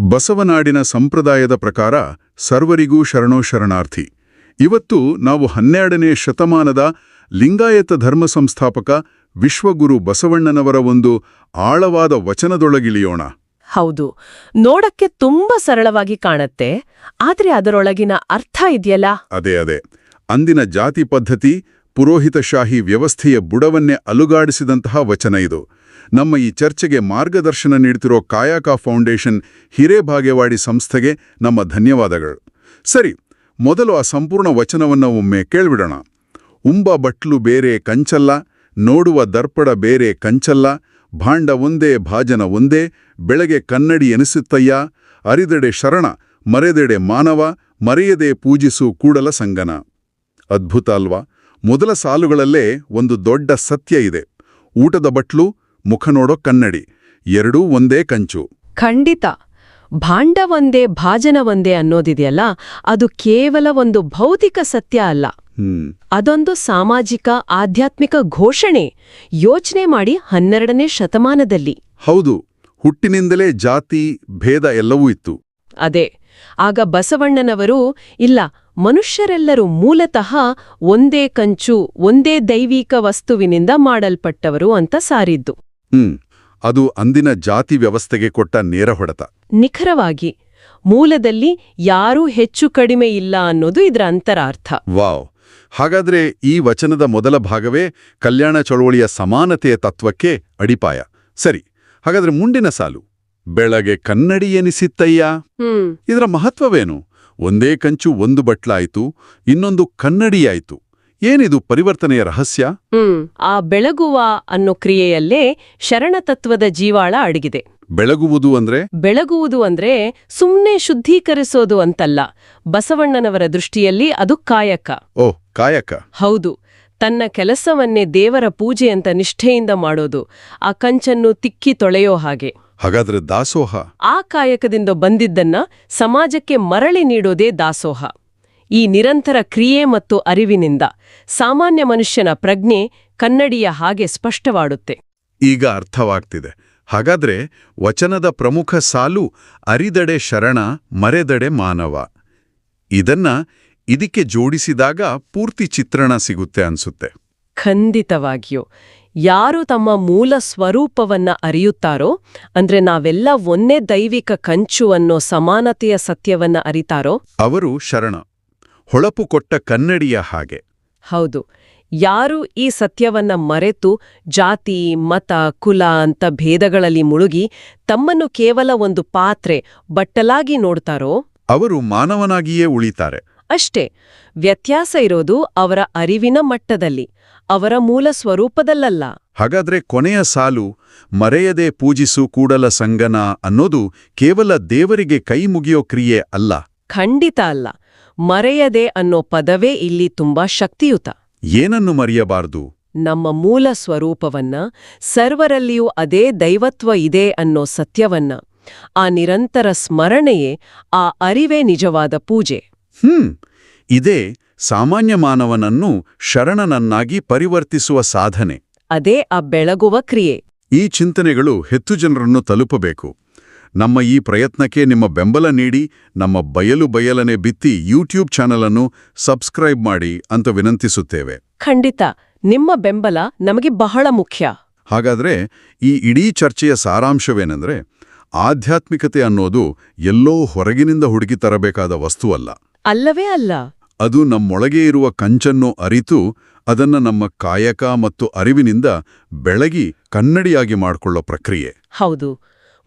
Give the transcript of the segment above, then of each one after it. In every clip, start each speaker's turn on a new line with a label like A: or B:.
A: ಬಸವನಾಡಿನ ಸಂಪ್ರದಾಯದ ಪ್ರಕಾರ ಸರ್ವರಿಗೂ ಶರಣೋ ಶರಣಾರ್ಥಿ ಇವತ್ತು ನಾವು ಹನ್ನೆರಡನೇ ಶತಮಾನದ ಲಿಂಗಾಯತ ಧರ್ಮ ಸಂಸ್ಥಾಪಕ ವಿಶ್ವಗುರು ಬಸವಣ್ಣನವರ ಒಂದು ಆಳವಾದ ವಚನದೊಳಗಿಳಿಯೋಣ.
B: ಹೌದು ನೋಡಕ್ಕೆ ತುಂಬಾ ಸರಳವಾಗಿ ಕಾಣತ್ತೆ ಆದ್ರೆ ಅದರೊಳಗಿನ ಅರ್ಥ ಇದೆಯಲ್ಲ?
A: ಅದೇ ಅದೇ. ಅಂದಿನ ಜಾತಿ ಪದ್ಧತಿ ಪುರೋಹಿತಶಾಹಿ ವ್ಯವಸ್ಥೆಯ ಬುಡವನ್ನೇ ಅಲುಗಾಡಿಸಿದಂತಹ ವಚನ ಇದು. ನಮ್ಮ ಈ ಚರ್ಚೆಗೆ ಮಾರ್ಗದರ್ಶನ ನೀಡ್ತಿರೋ ಕಾಯಕ ಫೌಂಡೇಶನ್ ಹಿರೇಭಾಗೇವಾಡಿ ಸಂಸ್ಥೆಗೆ ನಮ್ಮ ಧನ್ಯವಾದಗಳು. ಸರಿ, ಮೊದಲು ಆ ಸಂಪೂರ್ಣ ವಚನವನ್ನು ಒಮ್ಮೆ ಕೇಳಿಬಿಡೋಣ. ಉಂಬ ಬಟ್ಲು ಬೇರೆ ಕಂಚಲ್ಲ, ನೋಡುವ ದರ್ಪಡ ಬೇರೆ ಕಂಚಲ್ಲ, ಭಾಂಡ ಒಂದೇ, ಭಾಜನ ಒಂದೇ ಬೆಳಗ್ಗೆ ಕನ್ನಡಿ ಎನಿಸುತ್ತಯ್ಯ, ಅರಿದೆಡೆ ಶರಣ, ಮರೆದೆಡೆ ಮಾನವ, ಮರೆಯದೆ ಪೂಜಿಸು ಕೂಡಲ ಸಂಗನ. ಅದ್ಭುತ ಅಲ್ವಾ? ಮೊದಲ ಸಾಲುಗಳಲ್ಲೇ ಒಂದು ದೊಡ್ಡ ಸತ್ಯ ಇದೆ. ಊಟದ ಬಟ್ಲು ಮುಖ ನೋಡೋ ಕನ್ನಡಿ. ಎರಡೂ ಒಂದೇ ಕಂಚು.
B: ಖಂಡಿತ. ಭಾಂಡ ಒಂದೇ ಭಾಜನ ಒಂದೇ ಅನ್ನೋದಿದೆಯಲ್ಲ ಅದು ಕೇವಲ ಒಂದು ಭೌತಿಕ ಸತ್ಯ ಅಲ್ಲ. ಅದೊಂದು ಸಾಮಾಜಿಕ ಆಧ್ಯಾತ್ಮಿಕ ಘೋಷಣೆ. ಯೋಚನೆ ಮಾಡಿ ಹನ್ನೆರಡನೇ ಶತಮಾನದಲ್ಲಿ.
A: ಹೌದು. ಹುಟ್ಟಿನಿಂದಲೇ ಜಾತಿ ಭೇದ ಎಲ್ಲವೂ ಇತ್ತು.
B: ಅದೇ. ಆಗ ಬಸವಣ್ಣನವರು ಇಲ್ಲ ಮನುಷ್ಯರೆಲ್ಲರೂ ಮೂಲತಃ ಒಂದೇ ಕಂಚು ಒಂದೇ ದೈವಿಕ ವಸ್ತುವಿನಿಂದ ಮಾಡಲ್ಪಟ್ಟವರು ಅಂತ ಸಾರಿದ್ದು.
A: ಹ್ಮ್ ಅದು ಅಂದಿನ ಜಾತಿ ವ್ಯವಸ್ಥೆಗೆ ಕೊಟ್ಟ ನೇರ ಹೊಡೆತ.
B: ನಿಖರವಾಗಿ ಮೂಲದಲ್ಲಿ ಯಾರೂ ಹೆಚ್ಚು ಕಡಿಮೆ ಇಲ್ಲ ಅನ್ನೋದು ಇದರ ಅಂತರಾರ್ಥ.
A: ವಾವ್ ಹಾಗಾದ್ರೆ ಈ ವಚನದ ಮೊದಲ ಭಾಗವೇ ಕಲ್ಯಾಣ ಚಳುವಳಿಯ ಸಮಾನತೆಯ ತತ್ವಕ್ಕೆ ಅಡಿಪಾಯ. ಸರಿ ಹಾಗಾದ್ರೆ ಮುಂದಿನ ಸಾಲು. ಬೆಳಗ್ಗೆ ಕನ್ನಡಿ ಎನಿಸಿತ್ತಯ್ಯ? ಇದರ ಮಹತ್ವವೇನು? ಒಂದೇ ಕಂಚು ಒಂದು ಬಟ್ಲಾಯಿತು ಇನ್ನೊಂದು ಕನ್ನಡಿಯಾಯಿತು. ಏನಿದು ಪರಿವರ್ತನೆಯ ರಹಸ್ಯ?
B: ಹ್ಮ್ ಆ ಬೆಳಗುವ ಅನ್ನೋ ಕ್ರಿಯೆಯಲ್ಲೇ ಶರಣತತ್ವದ ಜೀವಾಳ ಅಡಗಿದೆ.
A: ಬೆಳಗುವುದು ಅಂದ್ರೆ?
B: ಬೆಳಗುವುದು ಅಂದ್ರೆ ಸುಮ್ನೆ ಶುದ್ಧೀಕರಿಸೋದು ಅಂತಲ್ಲ ಬಸವಣ್ಣನವರ ದೃಷ್ಟಿಯಲ್ಲಿ ಅದು ಕಾಯಕ.
A: ಓಹ್ ಕಾಯಕ.
B: ಹೌದು ತನ್ನ ಕೆಲಸವನ್ನೇ ದೇವರ ಪೂಜೆ ಅಂತ ನಿಷ್ಠೆಯಿಂದ ಮಾಡೋದು ಆ ಕಂಚನ್ನು ತಿಕ್ಕಿ ತೊಳೆಯೋ ಹಾಗೆ.
A: ಹಾಗಾದ್ರೆ ದಾಸೋಹ?
B: ಆ ಕಾಯಕದಿಂದ ಬಂದಿದ್ದನ್ನ ಸಮಾಜಕ್ಕೆ ಮರಳಿ ನೀಡೋದೇ ದಾಸೋಹ. ಈ ನಿರಂತರ ಕ್ರಿಯೆ ಮತ್ತು ಅರಿವಿನಿಂದ ಸಾಮಾನ್ಯ ಮನುಷ್ಯನ ಪ್ರಜ್ಞೆ ಕನ್ನಡಿಯ ಹಾಗೆ ಸ್ಪಷ್ಟವಾಡುತ್ತೆ.
A: ಈಗ ಅರ್ಥವಾಗ್ತಿದೆ. ಹಾಗಾದ್ರೆ ವಚನದ ಪ್ರಮುಖ ಸಾಲು ಅರಿದಡೆ ಶರಣ ಮರೆದಡೆ ಮಾನವ. ಇದನ್ನ ಇದಕ್ಕೆ ಜೋಡಿಸಿದಾಗ ಪೂರ್ತಿ ಚಿತ್ರಣ ಸಿಗುತ್ತೆ ಅನ್ಸುತ್ತೆ.
B: ಖಂಡಿತವಾಗಿಯೂ. ಯಾರು ತಮ್ಮ ಮೂಲ ಸ್ವರೂಪವನ್ನ ಅರಿಯುತ್ತಾರೋ ಅಂದ್ರೆ ನಾವೆಲ್ಲ ಒಂದೇ ದೈವಿಕ ಕಂಚು ಅನ್ನೋ ಸಮಾನತೆಯ ಸತ್ಯವನ್ನ ಅರಿತಾರೋ
A: ಅವರು ಶರಣ. ಹೊಳಪು ಕೊಟ್ಟ ಕನ್ನಡಿಯ ಹಾಗೆ.
B: ಹೌದು. ಯಾರು ಈ ಸತ್ಯವನ್ನ ಮರೆತು ಜಾತಿ ಮತ ಕುಲ ಅಂತ ಭೇದಗಳಲ್ಲಿ ಮುಳುಗಿ ತಮ್ಮನ್ನು ಕೇವಲ ಒಂದು ಪಾತ್ರೆ ಬಟ್ಟಲಾಗಿ ನೋಡ್ತಾರೋ?
A: ಅವರು ಮಾನವನಾಗಿಯೇ ಉಳಿತಾರೆ.
B: ಅಷ್ಟೇ. ವ್ಯತ್ಯಾಸ ಇರೋದು ಅವರ ಅರಿವಿನ ಮಟ್ಟದಲ್ಲಿ ಅವರ ಮೂಲ ಸ್ವರೂಪದಲ್ಲಲ್ಲ.
A: ಹಾಗಾದ್ರೆ ಕೊನೆಯ ಸಾಲು ಮರೆಯದೆ ಪೂಜಿಸು ಕೂಡಲ ಸಂಗನ ಅನ್ನೋದು ಕೇವಲ ದೇವರಿಗೆ ಕೈ ಮುಗಿಯೋ ಕ್ರಿಯೆ ಅಲ್ಲ.
B: ಖಂಡಿತ ಅಲ್ಲ. ಮರೆಯದೆ ಅನ್ನೋ ಪದವೇ ಇಲ್ಲಿ ತುಂಬಾ ಶಕ್ತಿಯುತ.
A: ಏನನ್ನು ಮರೆಯಬಾರದು?
B: ನಮ್ಮ ಮೂಲ ಸ್ವರೂಪವನ್ನ ಸರ್ವರಲ್ಲಿಯೂ ಅದೇ ದೈವತ್ವ ಇದೆ ಅನ್ನೋ ಸತ್ಯವನ್ನ ಆ ನಿರಂತರ ಸ್ಮರಣೆಯೇ ಆ ಅರಿವೇ ನಿಜವಾದ ಪೂಜೆ.
A: ಹ್ಮ್ ಇದೇ ಸಾಮಾನ್ಯ ಮಾನವನನ್ನು ಶರಣನನ್ನಾಗಿ ಪರಿವರ್ತಿಸುವ ಸಾಧನೆ.
B: ಅದೇ ಆ ಬೆಳಗುವ ಕ್ರಿಯೆ.
A: ಈ ಚಿಂತನೆಗಳು ಹೆಚ್ಚು ಜನರನ್ನು ತಲುಪಬೇಕು. ನಮ್ಮ ಈ ಪ್ರಯತ್ನಕ್ಕೆ ನಿಮ್ಮ ಬೆಂಬಲ ನೀಡಿ ನಮ್ಮ ಬಯಲು ಬಯಲನೆ ಬಿತ್ತಿ ಯೂಟ್ಯೂಬ್ ಚಾನೆಲ್ ಅನ್ನು ಸಬ್ಸ್ಕ್ರೈಬ್ ಮಾಡಿ ಅಂತ ವಿನಂತಿಸುತ್ತೇವೆ.
B: ಖಂಡಿತ ನಿಮ್ಮ ಬೆಂಬಲ ನಮಗೆ ಬಹಳ ಮುಖ್ಯ.
A: ಹಾಗಾದ್ರೆ ಈ ಇಡೀ ಚರ್ಚೆಯ ಸಾರಾಂಶವೇನೆಂದ್ರೆ ಆಧ್ಯಾತ್ಮಿಕತೆ ಅನ್ನೋದು ಎಲ್ಲೋ ಹೊರಗಿನಿಂದ ಹುಡುಕಿ ತರಬೇಕಾದ ವಸ್ತುವಲ್ಲ.
B: ಅಲ್ಲವೇ ಅಲ್ಲ.
A: ಅದು ನಮ್ಮೊಳಗೆ ಇರುವ ಕಂಚನ್ನು ಅರಿತು ಅದನ್ನ ನಮ್ಮ ಕಾಯಕ ಮತ್ತು ಅರಿವಿನಿಂದ ಬೆಳಗಿ ಕನ್ನಡಿಯಾಗಿ ಮಾಡಿಕೊಳ್ಳೋ ಪ್ರಕ್ರಿಯೆ.
B: ಹೌದು.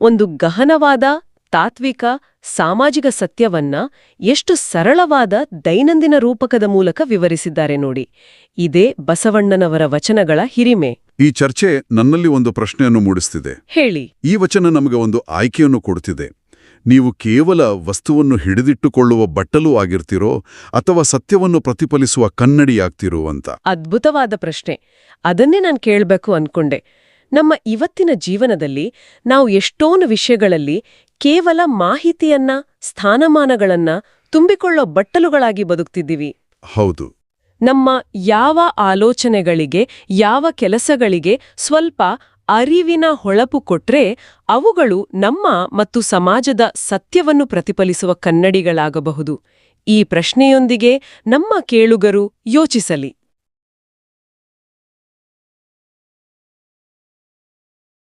B: ಒಂದು ಗಹನವಾದ ತಾತ್ವಿಕ ಸಾಮಾಜಿಕ ಸತ್ಯವನ್ನ ಎಷ್ಟು ಸರಳವಾದ ದೈನಂದಿನ ರೂಪಕದ ಮೂಲಕ ವಿವರಿಸಿದ್ದಾರೆ ನೋಡಿ. ಇದೇ ಬಸವಣ್ಣನವರ ವಚನಗಳ ಹಿರಿಮೆ.
A: ಈ ಚರ್ಚೆ ನನ್ನಲ್ಲಿ ಒಂದು ಪ್ರಶ್ನೆಯನ್ನು ಮೂಡಿಸ್ತಿದೆ.
B: ಹೇಳಿ.
A: ಈ ವಚನ ನಮಗೆ ಒಂದು ಆಯ್ಕೆಯನ್ನು ಕೊಡ್ತಿದೆ. ನೀವು ಕೇವಲ ವಸ್ತುವನ್ನು ಹಿಡಿದಿಟ್ಟುಕೊಳ್ಳುವ ಬಟ್ಟಲು ಆಗಿರ್ತಿರೋ ಅಥವಾ ಸತ್ಯವನ್ನು ಪ್ರತಿಫಲಿಸುವ ಕನ್ನಡಿಯಾಗ್ತಿರೋ ಅಂತ?
B: ಅದ್ಭುತವಾದ ಪ್ರಶ್ನೆ. ಅದನ್ನೇ ನಾನು ಕೇಳಬೇಕು ಅನ್ಕೊಂಡೆ. ನಮ್ಮ ಇವತ್ತಿನ ಜೀವನದಲ್ಲಿ ನಾವು ಎಷ್ಟೋನು ವಿಷಯಗಳಲ್ಲಿ ಕೇವಲ ಮಾಹಿತಿಯನ್ನ ಸ್ಥಾನಮಾನಗಳನ್ನ ತುಂಬಿಕೊಳ್ಳೋ ಬಟ್ಟಲುಗಳಾಗಿ ಬದುಕ್ತಿದ್ದೀವಿ.
A: ಹೌದು.
B: ನಮ್ಮ ಯಾವ ಆಲೋಚನೆಗಳಿಗೆ ಯಾವ ಕೆಲಸಗಳಿಗೆ ಸ್ವಲ್ಪ ಅರಿವಿನ ಹೊಳಪು ಕೊಟ್ರೆ ಅವುಗಳು ನಮ್ಮ ಮತ್ತು ಸಮಾಜದ ಸತ್ಯವನ್ನು ಪ್ರತಿಫಲಿಸುವ ಕನ್ನಡಿಗಳಾಗಬಹುದು. ಈ ಪ್ರಶ್ನೆಯೊಂದಿಗೆ ನಮ್ಮ ಕೇಳುಗರು ಯೋಚಿಸಲಿ.